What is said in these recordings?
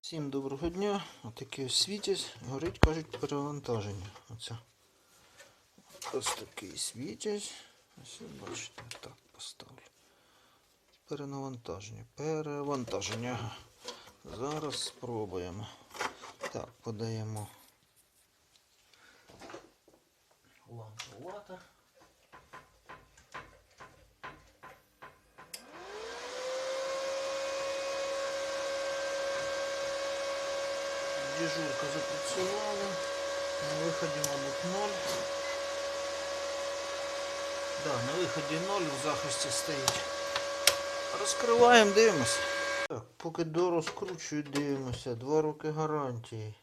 Всім доброго дня. Отакий ось світязь. Горить, кажуть, перевантаження. Оце. Ось такий світязь. Ось бачите, так поставлю. Перенавантаження. Перевантаження. Зараз спробуємо. Так, подаємо лампу лата. Дежурка запрацювала. На виході, мабуть, 0. Да, на виході 0 в захисті стоїть. Розкриваємо, дивимося. Так, поки до розкручую, дивимося. Два роки гарантії.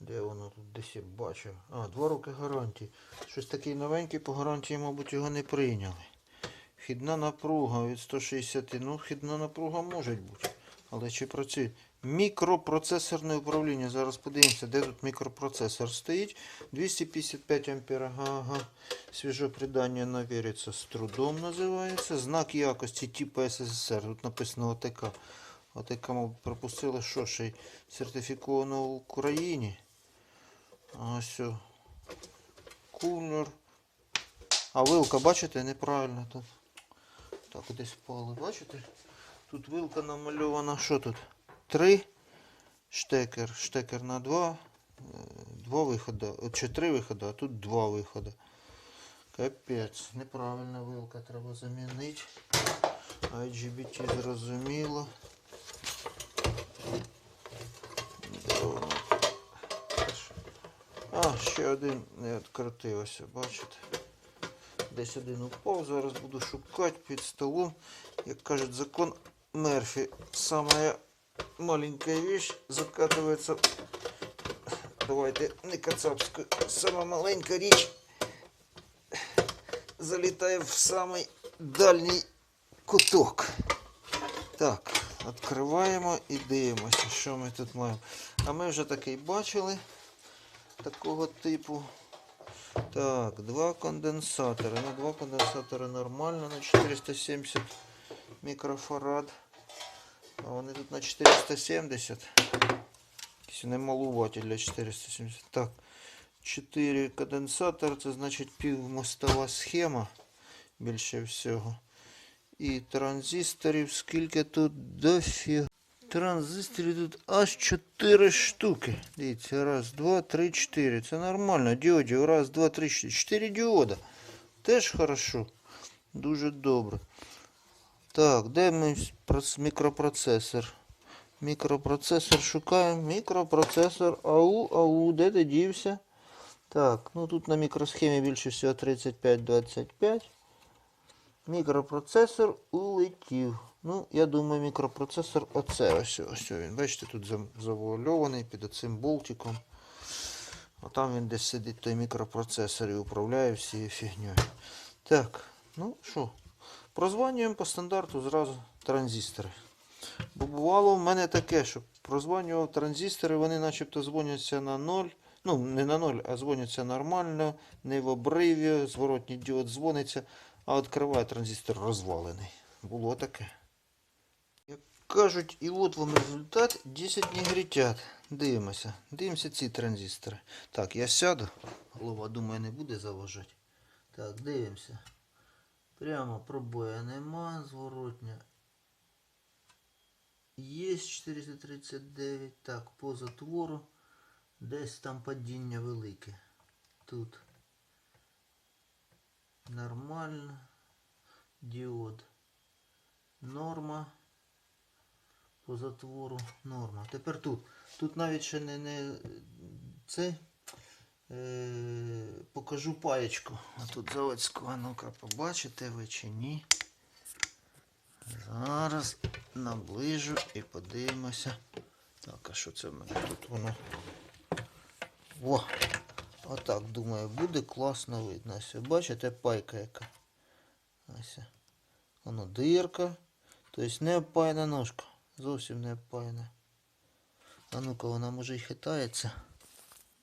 Де воно тут десь я бачив? А, два роки гарантії. Щось такий новенький по гарантії, мабуть, його не прийняли. Вхідна напруга від 160. Ну, вхідна напруга може бути. Але чи працює? Мікропроцесорне управління. Зараз подивимося, де тут мікропроцесор стоїть. 255 ампер. Ага. Свіже придання навіриться з трудом називається. Знак якості типу СССР. Тут написано ОТК. ОТК, мабуть, пропустили, що ще й сертифіковано в Україні. Ось. Кулер. А вилка, бачите, неправильно тут. Так, десь впали, бачите? Тут вилка намальована. Що тут? Три штекер. Штекер на два. е, Два виходи. От Чи три виходи, а тут два виходи. Капець. Неправильна вилка треба замінити. IGBT зрозуміло. А, ще один не відкрутився, бачите? Десь один упав, зараз буду шукати під столом. Як кажуть, закон Мерфі. Самая маленькая вещь закатывается. Давайте не кацапською. Сама маленька річ залітає в самий дальній куток. Так, відкриваємо і дивимося, що ми тут маємо. А ми вже такий бачили такого типу. Так, два конденсатори. Ну, два конденсатори нормально на 470 мікрофарад. А вони тут на 470. Якісь вони малуваті для 470. Так, 4 конденсатори, це значить півмостова схема більше всього. І транзисторів скільки тут дофіг. Транзисторів тут аж 4 штуки. Дивіться, раз, два, три, чотири. Це нормально. Діодів. Раз, два, три, чотири. Чотири діода. Теж хорошо. Дуже добре. Так, де ми мікропроцесор? Мікропроцесор шукаємо. Мікропроцесор. Ау, ау, де ти дівся? Так, ну тут на мікросхемі більше всього 3525. Мікропроцесор улетів. Ну, я думаю, мікропроцесор оце ось. Ось він. Бачите, тут завуальований під оцим болтиком. А там він десь сидить той мікропроцесор і управляє всією фігньою. Так, ну що, прозванюємо по стандарту зразу транзистори. Бо бувало в мене таке, що прозванював транзистори, вони начебто дзвоняться на ноль. Ну, не на ноль, а дзвоняться нормально, не в обриві, зворотній діод дзвониться, а відкриває транзистор розвалений. Було таке. Як кажуть, і от вам результат 10 негрітят. Дивимося. Дивимося ці транзистори. Так, я сяду. Голова, думаю, не буде заважати. Так, дивимося. Прямо пробоя нема, зворотня. Є 439. Так, по затвору. Десь там падіння велике. Тут. Нормально. Діод. Норма. По затвору норма. Тепер тут. Тут навіть ще не, не це. Е, покажу паєчку. А тут заводську. А ну-ка, побачите ви чи ні. Зараз наближу і подивимося. Так, а що це в мене тут воно? О! Отак, думаю, буде класно видно. Ось, бачите, пайка яка. Ось. Воно дирка. Тобто не опаяна ножка. Зовсім не опаяна. А ну-ка, вона може й хитається.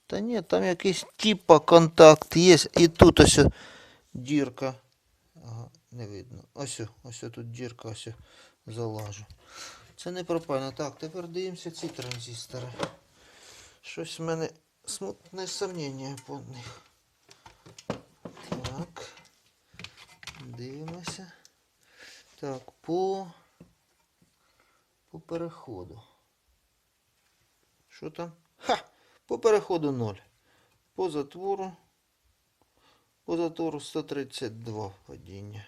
Та ні, там якийсь типа контакт є. І тут ось дірка. Ага, не видно. Ось, ось тут дірка, ось залажу. Це не пропаяно. Так, тепер дивимося ці транзистори. Щось в мене смутне сумніння по них. Так. Дивимося. Так, по, по переходу. Що там? По переходу 0. По затвору. По затвору 132 падіння.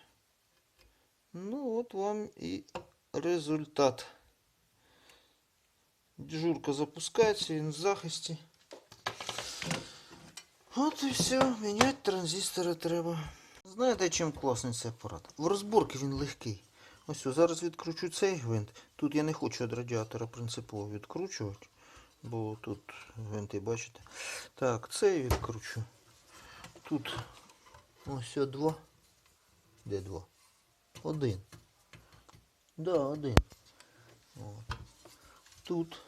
Ну, от вам і результат. Дежурка запускається, він в захисті. От і все, міняти транзистори треба. Знаєте, чим класний цей апарат? В розборці він легкий. Ось зараз відкручу цей гвинт. Тут я не хочу від радіатора принципово відкручувати, бо тут гвинти, бачите. Так, цей відкручу. Тут ось два. Де два? Один. Да, один. От. Тут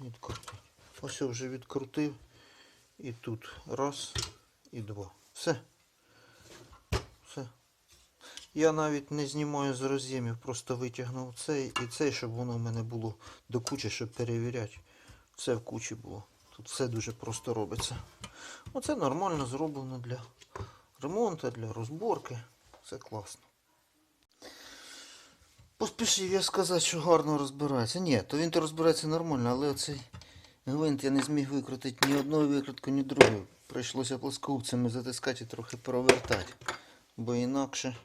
відкрутив. Ось я вже відкрутив. І тут раз і два. Все. Все. Я навіть не знімаю з роз'ємів, просто витягнув цей і цей, щоб воно в мене було до кучі, щоб перевіряти. Все в кучі було. Тут все дуже просто робиться. Оце нормально зроблено для ремонту, для розборки. Все класно. Поспішив я сказати, що гарно розбирається. Ні, то він то розбирається нормально, але оцей гвинт я не зміг викрутити ні одної викрутку, ні другої. Прийшлося плоскогубцями затискати і трохи провертати. Бо інакше,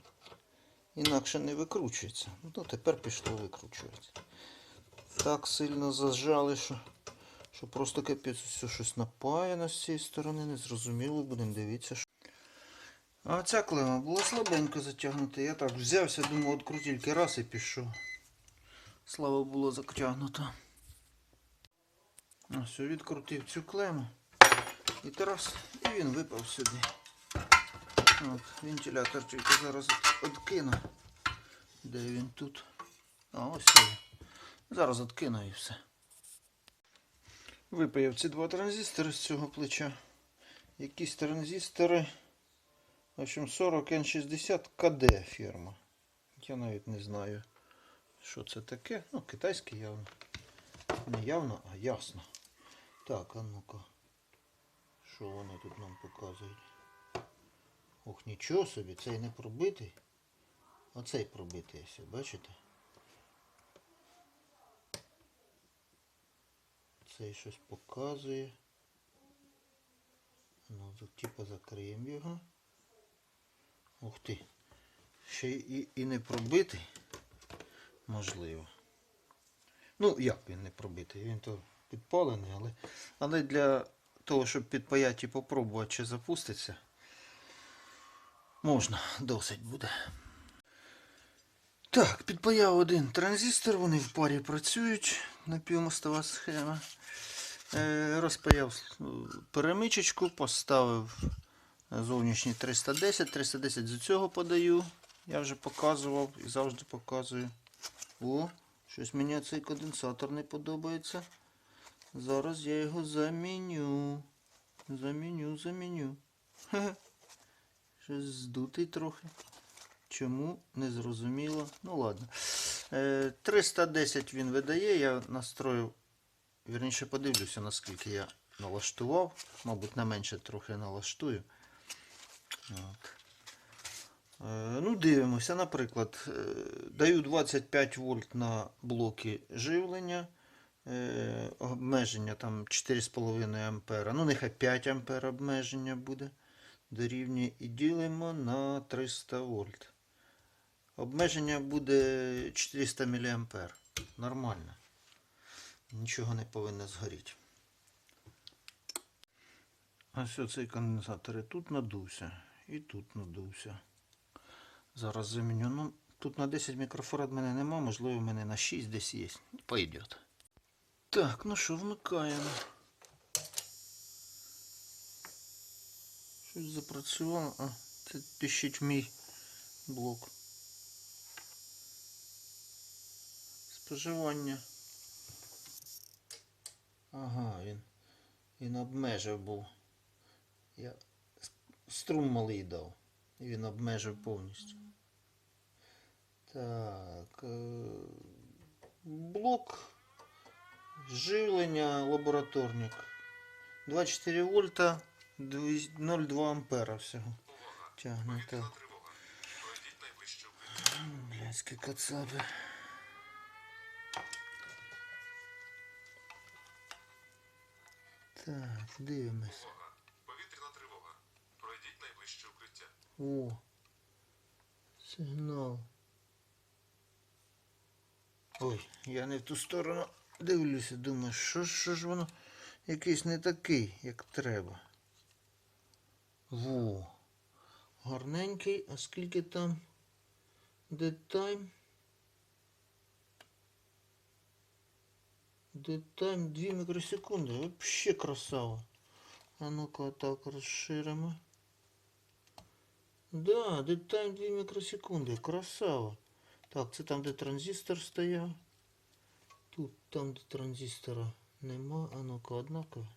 інакше не викручується. Ну тепер пішло викручуватися. Так сильно зажали, що, що просто капець все щось напаяно з цієї сторони, незрозуміло, будемо дивитися. що- А ця клема була слабенько затягнута. Я так взявся, думав, от крутільки раз і пішов. Слава було затягнуто. Ось, відкрутив цю клему. І тарас, і він випав сюди. От, вентилятор тільки зараз откину. Де він тут? А, ось він. Зараз откину і все. Випаяв ці два транзистори з цього плеча. Якісь транзистори. В общем, 40 N60 КД фірма. Я навіть не знаю, що це таке. Ну, китайське явно. Не явно, а ясно. Так, а ну-ка. Що вони тут нам показують? Ох, нічого собі, цей не пробитий. Оцей пробитий бачите? Цей щось показує. Ну, тут закриємо його. Ух ти. Ще і, і не пробитий. Можливо. Ну, як він не пробитий? Він то підпалений, але, але для того, щоб підпаяти і попробувати, чи запуститься, можна, досить буде. Так, підпаяв один транзистор, вони в парі працюють, напівмостова схема. Е, розпаяв е, перемичечку, поставив зовнішній 310. 310 з цього подаю. Я вже показував і завжди показую. О, щось мені цей конденсатор не подобається. Зараз я його заміню. Заміню, заміню. Щось здутий трохи. Чому? Не зрозуміло. Ну ладно. Е, 310 він видає. Я настроїв. Вірніше подивлюся, наскільки я налаштував. Мабуть, на менше трохи налаштую. От. Е, Ну, дивимося, наприклад, е, даю 25 вольт на блоки живлення, е, обмеження там 4,5 ампера, ну нехай 5 ампер обмеження буде, дорівнює і ділимо на 300 вольт. Обмеження буде 400 мА. Нормально. Нічого не повинно згоріти. Ось оцей конденсатор і тут надувся, і тут надувся. Зараз заміню. Ну, тут на 10 мікрофарад мене нема, можливо, в мене на 6 десь є. Пойдет. Так, ну що, вмикаємо. Щось запрацювало. А, це пищить мій блок. Споживання. Ага, він, він обмежив був. Я струм малий дав. І він обмежив повністю. Так. е, блок живлення лабораторник. 24 вольта, 0,2 ампера всього. Тягне так. Блядські кацапи. Так, дивимось. Повітряна тривога. Пройдіть найближче укриття. О, сигнал. Ой, я не в ту сторону дивлюся, думаю, що, ж- що ж воно якийсь не такий, як треба. Во. Гарненький, а скільки там time? Time 2 мікросекунди. Вообще красава. А ну-ка так розширимо. Да, деталь 2 мікросекунди. Красава. Так, це там, де транзистор стояв. Тут там, де транзистора нема. А ну-ка, однаково.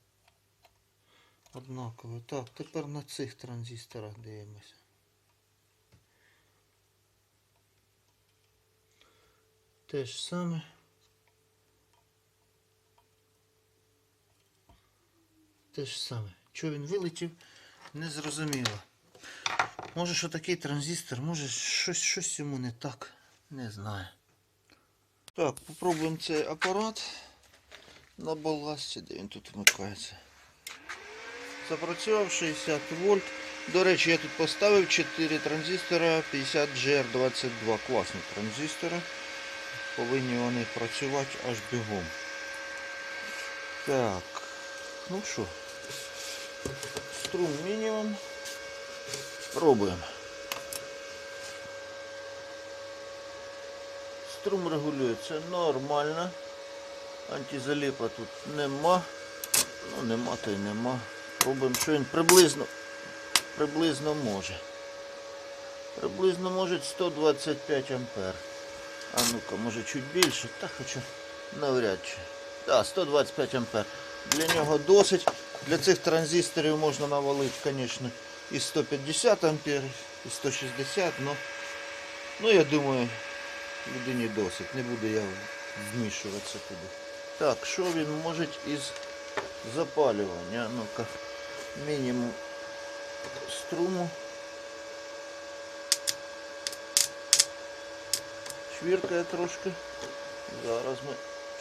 Однаково. Так, тепер на цих транзисторах дивимося. Те ж саме. Те ж саме. Чого він вилетів, не зрозуміло. Може, що такий транзистор, може щось, щось йому не так. Не знаю. Так, попробуємо цей апарат на баласті, де він тут вмикається. Запрацював 60 вольт. До речі, я тут поставив 4 транзистора 50 GR22. Класні транзистори. Повинні вони працювати аж бігом. Так, ну що, струм мінімум. Пробуємо. Струм регулюється нормально. Антизаліпа тут нема. Ну нема то й нема. Пробуємо, що він приблизно приблизно може. Приблизно може 125 ампер. А ну-ка, може чуть більше, та хоча навряд чи. Так, 125 ампер. Для нього досить. Для цих транзисторів можна навалити, звісно, і 150 ампер, і 160, но, ну я думаю, людині досить. Не буду я вмішуватися туди. Так, що він може із запалювання? Ну-ка, мінімум струму. Чвіркає трошки. Зараз ми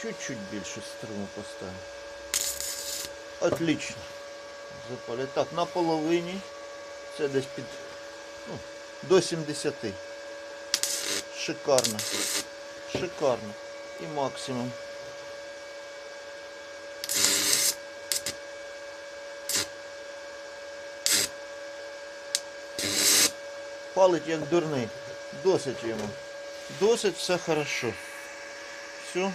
чуть-чуть більше струму поставимо. Отлично. Запалює. Так, на половині. Це десь під ну, до 70. Шикарно. Шикарно. І максимум. Палить як дурний. Досить йому. Досить все хорошо. Все.